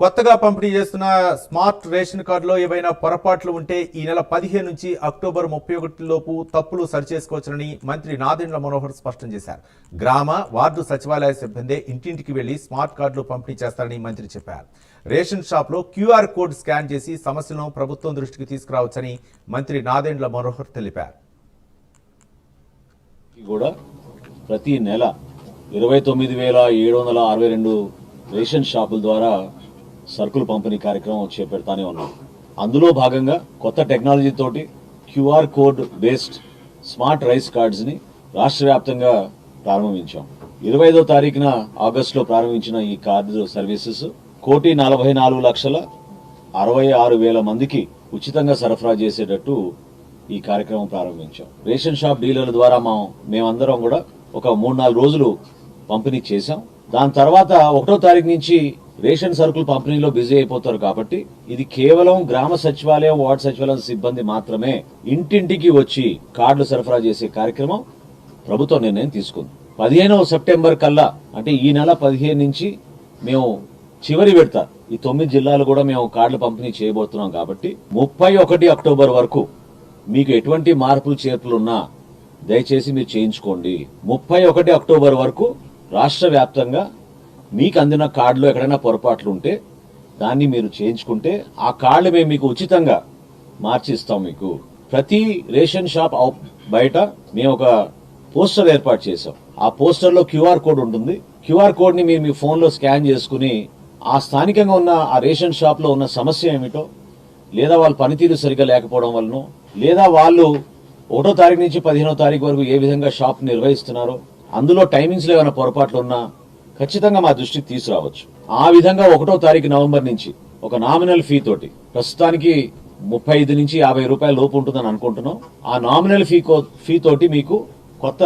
కొత్తగా పంపిణీ చేస్తున్న స్మార్ట్ రేషన్ కార్డులో ఏవైనా పొరపాట్లు ఉంటే ఈ నెల పదిహేను నుంచి అక్టోబర్ ముప్పై ఒకటి లోపు తప్పులు సరిచేసుకోవచ్చునని మంత్రి నాదెండ్ల మనోహర్ స్పష్టం చేశారు. గ్రామ వార్డు సచివాలయ సిబ్బంది ఇంటింటికి వెళ్ళి స్మార్ట్ కార్డులు పంపిణీ చేస్తారని మంత్రి చెప్పారు. రేషన్ షాప్లో క్యూఆర్ కోడ్ స్కాన్ చేసి సమస్యలను ప్రభుత్వం దృష్టికి తీసుకురావచ్చని మంత్రి నాదెండ్ల మనోహర్ తెలిపారు. కూడా ప్రతి నెల ఇరవై తొమ్మిది వేల ఏడు వందల అరవై రెండు రేషన్ షాపుల ద్వారా సరుకులు పంపిణీ కార్యక్రమం చేపడతానే ఉన్నాం. అందులో భాగంగా కొత్త టెక్నాలజీ తోటి QR code based smart rice కార్డ్స్ని రాష్ట్ర వ్యాప్తంగా ప్రారంభించాం. ఇరవై ఐదో తారీఖున ఆగస్టులో ప్రారంభించిన ఈ కార్డు సర్వీసెస్ కోటి నలభై నాలుగు లక్షల అరవై ఆరు వేల మందికి ఉచితంగా సరఫరా చేసేటట్టు ఈ కార్యక్రమం ప్రారంభించాం. రేషన్ షాప్ డీలర్ల ద్వారా మా మేమందరం కూడా ఒక మూడు నాలుగు రోజులు పంపిణీ చేశాం. దాని తర్వాత ఒకటో తారీఖు నుంచి రేషన్ సరుకులు పంపిణీలో బిజీ అయిపోతారు కాబట్టి ఇది కేవలం గ్రామ సచివాలయం వార్డు సచివాలయం సిబ్బంది మాత్రమే ఇంటింటికి వచ్చి కార్డులు సరఫరా చేసే కార్యక్రమం ప్రభుత్వం నిర్ణయం తీసుకుంది. పదిహేనవ సెప్టెంబర్ కల్లా అంటే ఈ నెల పదిహేను నుంచి మేము చివరి విడత ఈ తొమ్మిది జిల్లాలు కూడా మేము కార్డులు పంపిణీ చేయబోతున్నాం కాబట్టి ముప్పై ఒకటి అక్టోబర్ వరకు మీకు ఎటువంటి మార్పులు చేర్పులు ఉన్నా దయచేసి మీరు చేయించుకోండి. ముప్పై ఒకటి అక్టోబర్ వరకు రాష్ట్ర వ్యాప్తంగా మీకు అందిన కార్డులో ఎక్కడైనా పొరపాట్లు ఉంటే దాన్ని మీరు చేయించుకుంటే ఆ కార్డు మేము మీకు ఉచితంగా మార్చి ఇస్తాం మీకు. ప్రతి రేషన్ షాప్ బయట మేము ఒక పోస్టర్ ఏర్పాటు చేసాం ఆ పోస్టర్లో క్యూఆర్ కోడ్ ఉంటుంది. క్యూఆర్ కోడ్ని మీరు మీ ఫోన్లో స్కాన్ చేసుకుని ఆ స్థానికంగా ఉన్న ఆ రేషన్ షాప్లో ఉన్న సమస్య ఏమిటో లేదా వాళ్ళ పనితీరు సరిగా లేకపోవడం వలన లేదా వాళ్ళు ఒకటో తారీఖు నుంచి పదిహేనో తారీఖు వరకు ఏ విధంగా షాప్ నిర్వహిస్తున్నారో అందులో టైమింగ్స్లో ఏమైనా పొరపాట్లు ఉన్నా ఖచ్చితంగా మా దృష్టికి తీసుకురావచ్చు. ఆ విధంగా ఒకటో తారీఖు నవంబర్ నుంచి ఒక నామినల్ ఫీ తోటి ప్రస్తుతానికి ముప్పై ఐదు నుంచి యాభై రూపాయల లోపు ఉంటుందని అనుకుంటున్నాం. ఆ నామినల్ ఫీ ఫీ తోటి మీకు కొత్త